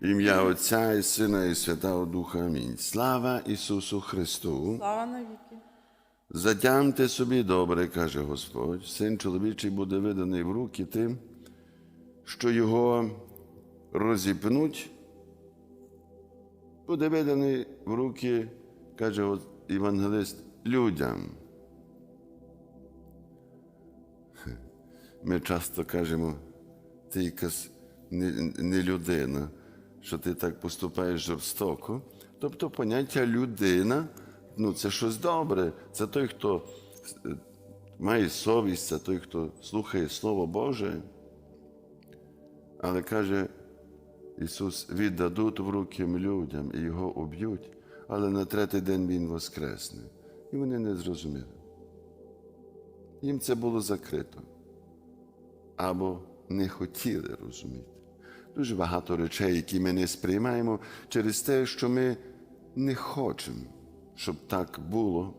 Ім'я Отця і Сина і Святого Духа. Амінь. Слава Ісусу Христу! Слава навіки. Затямте собі добре, каже Господь, син чоловічий буде виданий в руки тим, що його розіпнуть, буде виданий в руки, каже Євангелист, людям. Ми часто кажемо, ти якась не, не людина, що ти так поступаєш жорстоко. Тобто поняття людина ну, це щось добре. Це той, хто е, має совість, це той, хто слухає Слово Боже. Але каже Ісус, віддадуть в руки людям і його уб'ють, але на третій день Він воскресне. І вони не зрозуміли. Їм це було закрито або не хотіли розуміти. Дуже багато речей, які ми не сприймаємо через те, що ми не хочемо, щоб так було.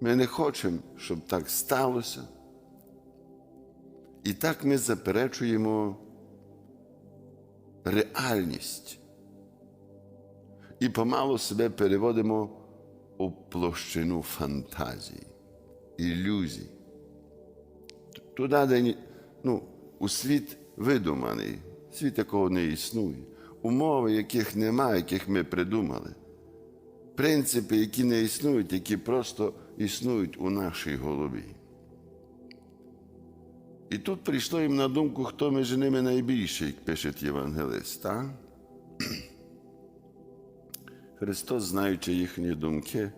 Ми не хочемо, щоб так сталося. І так ми заперечуємо реальність і помалу себе переводимо у площину фантазії, ілюзій. Туди, де ну, у світ видуманий, світ якого не існує, умови, яких немає, яких ми придумали, принципи, які не існують, які просто існують у нашій голові. І тут прийшло їм на думку, хто між ними найбільший, як пише Євангелист. Так? Христос, знаючи їхні думки,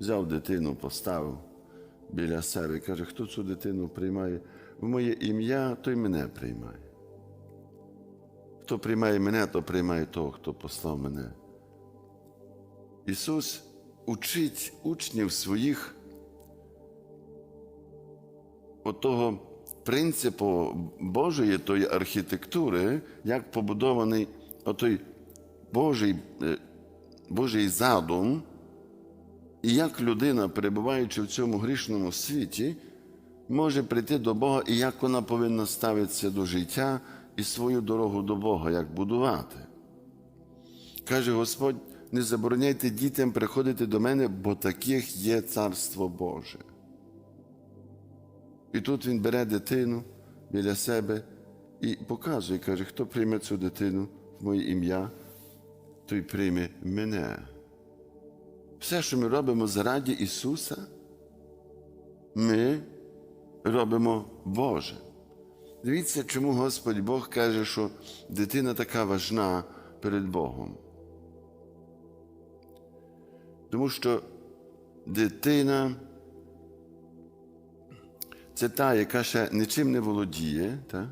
взяв дитину, поставив біля себе і каже, хто цю дитину приймає в моє ім'я, той мене приймає. Хто приймає мене, то приймає того, хто послав мене. Ісус учить учнів своїх отого принципу Божої тої архітектури, як побудований отой Божий, е, Божий задум, і як людина, перебуваючи в цьому грішному світі, може прийти до Бога і як вона повинна ставитися до життя і свою дорогу до Бога, як будувати. Каже Господь, не забороняйте дітям приходити до мене, бо таких є Царство Боже. І тут він бере дитину біля себе і показує, каже, хто прийме цю дитину в моє ім'я, той прийме мене. Все, що ми робимо заради Ісуса, ми робимо Боже. Дивіться, чому Господь Бог каже, що дитина така важна перед Богом. Тому що дитина це та, яка ще нічим не володіє, та?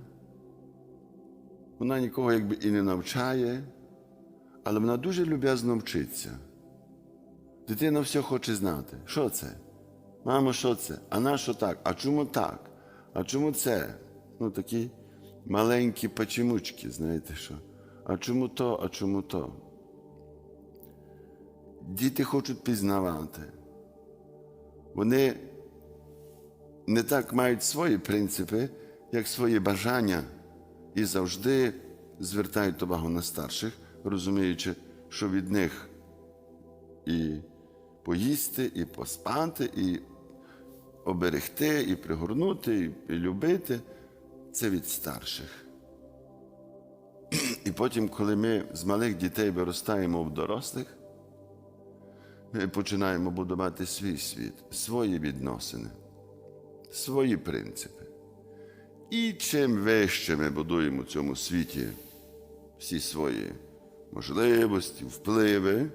вона нікого якби і не навчає, але вона дуже люб'язно вчиться. Дитина все хоче знати. Що це? Мамо, що це? А на що так? А чому так? А чому це? Ну, такі маленькі пачемучки, знаєте що? А чому то, а чому то? Діти хочуть пізнавати. Вони не так мають свої принципи, як свої бажання, і завжди звертають увагу на старших, розуміючи, що від них і поїсти, і поспати, і оберегти, і пригорнути, і любити це від старших. І потім, коли ми з малих дітей виростаємо в дорослих, ми починаємо будувати свій світ, свої відносини, свої принципи. І чим вище ми будуємо в цьому світі всі свої можливості, впливи,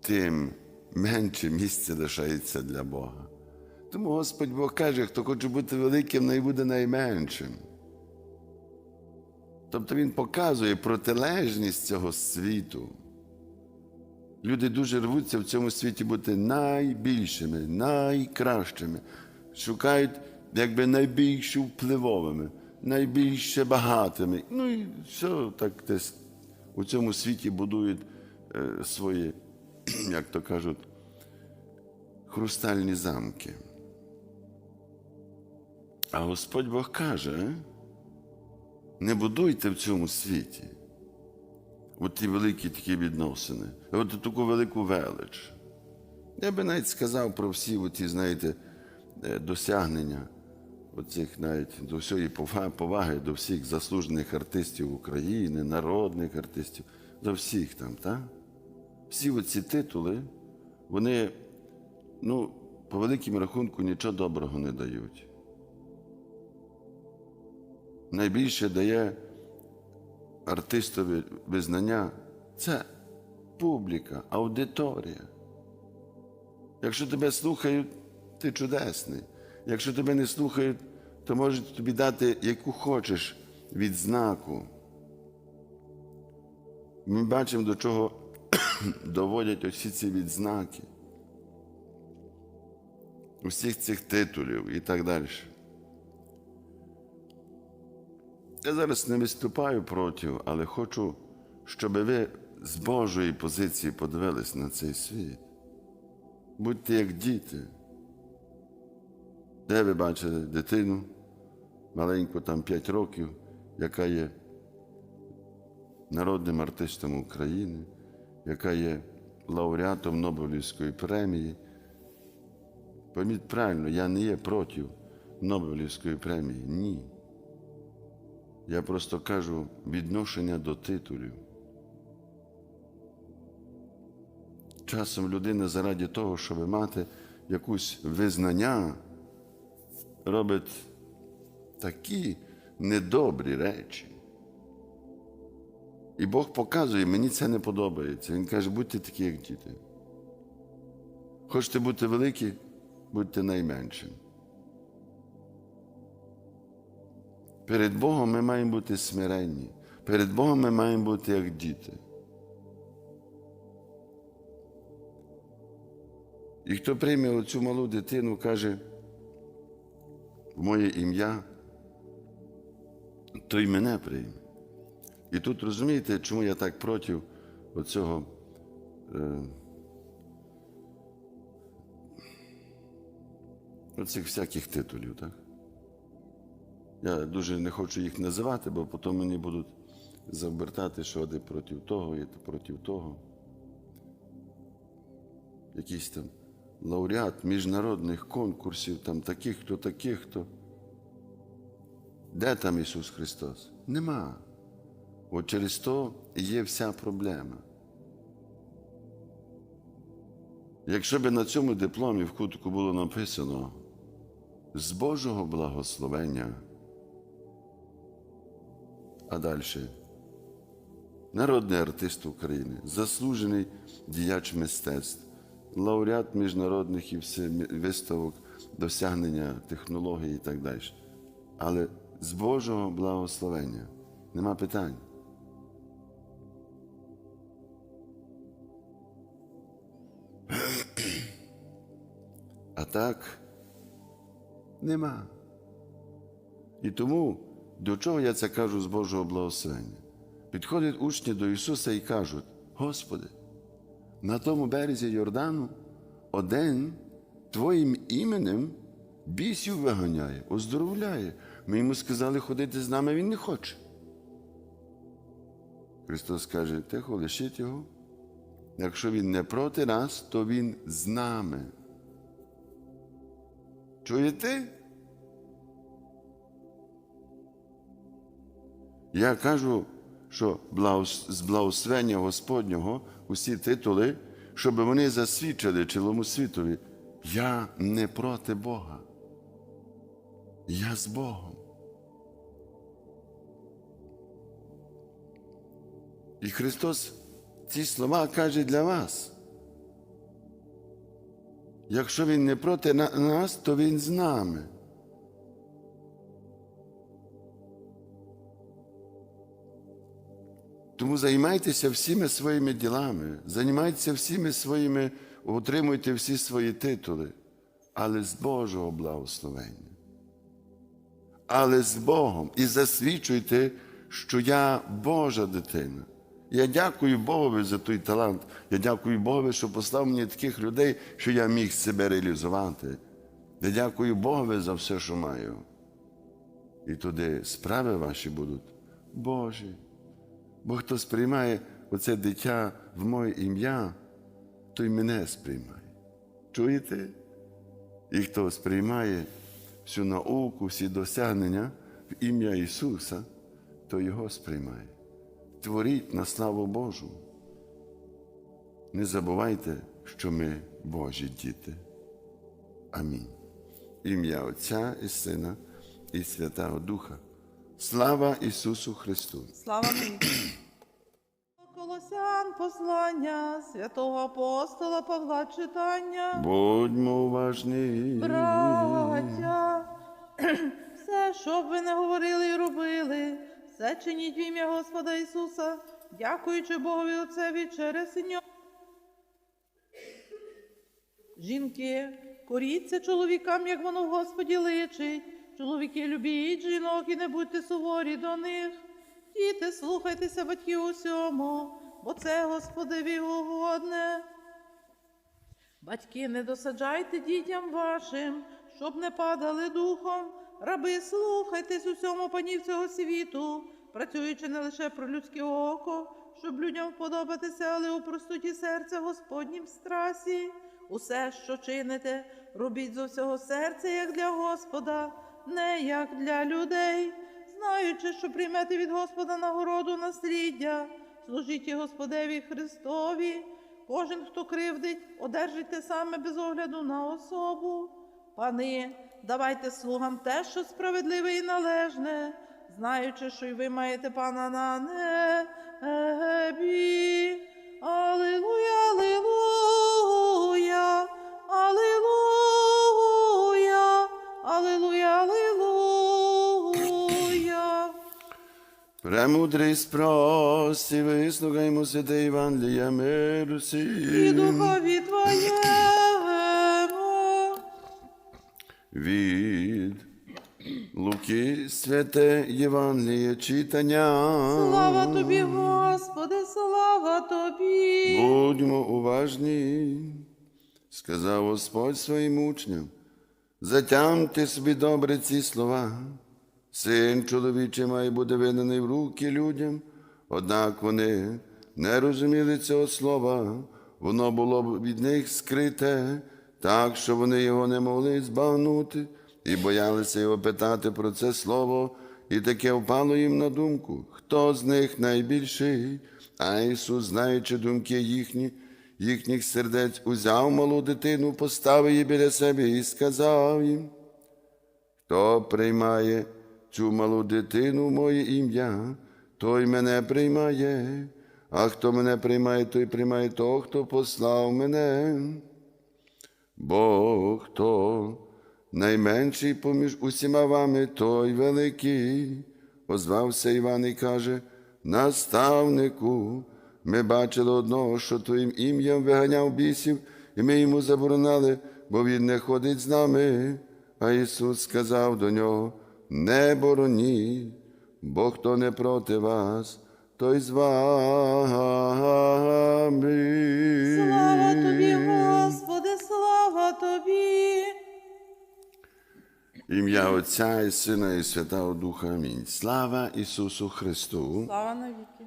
тим менше місця лишається для Бога. Тому Господь Бог каже, хто хоче бути великим, най буде найменшим. Тобто Він показує протилежність цього світу. Люди дуже рвуться в цьому світі бути найбільшими, найкращими, шукають якби найбільш впливовими, найбільше багатими. Ну і все так десь у цьому світі будують е, свої, як то кажуть, хрустальні замки. А Господь Бог каже, не будуйте в цьому світі, от ті великі такі відносини, от таку велику велич. Я би навіть сказав про всі ті, знаєте, е, досягнення оцих навіть до всієї поваги до всіх заслужених артистів України, народних артистів, до всіх там, так? Всі оці титули, вони, ну, по великому рахунку, нічого доброго не дають. Найбільше дає артистові визнання це публіка, аудиторія. Якщо тебе слухають, ти чудесний. Якщо тебе не слухають, то можуть тобі дати яку хочеш відзнаку. Ми бачимо, до чого доводять усі ці відзнаки, усіх цих титулів і так далі. Я зараз не виступаю проти, але хочу, щоб ви з Божої позиції подивились на цей світ. Будьте як діти. Де ви бачили дитину, маленьку, там 5 років, яка є народним артистом України, яка є лауреатом Нобелівської премії. Пойміть правильно, я не є проти Нобелівської премії. Ні. Я просто кажу відношення до титулів. Часом людина заради того, щоб мати якусь визнання, робить такі недобрі речі. І Бог показує, мені це не подобається. Він каже, будьте такі, як діти. Хочете бути великі, будьте найменшим. Перед Богом ми маємо бути смиренні. Перед Богом ми маємо бути як діти. І хто прийме оцю малу дитину, каже, в моє ім'я, то й мене прийме. І тут розумієте, чому я так проти оцього е, оцих всяких титулів, так? Я дуже не хочу їх називати, бо потім мені будуть завертати, що ти проти того, і проти того. Якийсь там лауреат міжнародних конкурсів, там таких, хто таких, хто. Де там Ісус Христос? Нема. От через то є вся проблема. Якщо б на цьому дипломі в кутку було написано з Божого благословення, а далі народний артист України, заслужений діяч мистецтв, лауреат міжнародних і виставок, досягнення технологій і так далі. Але з Божого благословення нема питань. А так нема. І тому, до чого я це кажу з Божого благословення? Підходять учні до Ісуса і кажуть: Господи, на тому березі Йордану один Твоїм іменем бісів виганяє, оздоровляє. Ми йому сказали ходити з нами, він не хоче. Христос каже, тихо, лишіть його. Якщо він не проти нас, то він з нами. Чуєте? Я кажу, що з благословення Господнього усі титули, щоб вони засвідчили цілому світові. Я не проти Бога. Я з Богом. І Христос ці слова каже для вас. Якщо Він не проти нас, то Він з нами. Тому займайтеся всіми своїми ділами, займайтеся всіми своїми, отримуйте всі свої титули, але з Божого благословення. Але з Богом. І засвідчуйте, що я Божа дитина. Я дякую Богові за той талант. Я дякую Богові, що послав мені таких людей, що я міг себе реалізувати. Я дякую Богові за все, що маю. І туди справи ваші будуть Божі. Бо хто сприймає оце дитя в моє ім'я, то й мене сприймає. Чуєте? І хто сприймає всю науку, всі досягнення в ім'я Ісуса, то Його сприймає. Творіть на славу Божу. Не забувайте, що ми Божі діти. Амінь. Ім'я Отця і Сина і Святого Духа. Слава Ісусу Христу! Слава. Колосян послання святого апостола Павла читання. Будьмо уважні. Браття, все, що б ви не говорили і робили, все чиніть в ім'я Господа Ісуса, дякуючи Богові Отцеві через нього. Жінки, коріться чоловікам, як воно в Господі личить. Чоловіки, любіть жінок і не будьте суворі до них. Діти, слухайтеся батьків усьому, бо це Господеві угодне. Батьки, не досаджайте дітям вашим, щоб не падали духом. Раби, слухайтесь усьому панів цього світу, працюючи не лише про людське око, щоб людям вподобатися, але у простоті серця Господнім страсі. Усе, що чините, робіть з усього серця, як для Господа, не як для людей, знаючи, що приймете від Господа нагороду насліддя, служіть Господеві Христові. Кожен, хто кривдить, одержить те саме без огляду на особу. Пани, давайте слугам те, що справедливе і належне, знаючи, що й ви маєте пана на небі. Алілуя, алілуя, алілуя, алілуя, Премудрість прості, вислухаймо святе Євангелія миру І духові твоєму. Від Луки святе Євангеліє читання. Слава тобі, Господи, слава тобі. Будьмо уважні, сказав Господь своїм учням. Затямте собі добре ці слова. Син чоловічий має бути виданий в руки людям, однак вони не розуміли цього слова, воно було від них скрите, так що вони його не могли збагнути і боялися його питати про це слово, і таке впало їм на думку, хто з них найбільший, а Ісус, знаючи думки їхні, їхніх сердець, узяв малу дитину, поставив її біля себе і сказав їм. Хто приймає цю малу дитину моє ім'я, той мене приймає, а хто мене приймає, той приймає того, хто послав мене. Бо хто найменший поміж усіма вами, той великий, озвався Іван і каже, наставнику, ми бачили одного, що твоїм ім'ям виганяв бісів, і ми йому заборонили, бо він не ходить з нами. А Ісус сказав до нього: Не бороніть, бо хто не проти вас, той з вами. Слава тобі, Господи, слава тобі. Ім'я Отця і Сина і Святого Духа. Амінь. Слава Ісусу Христу. Слава навіки.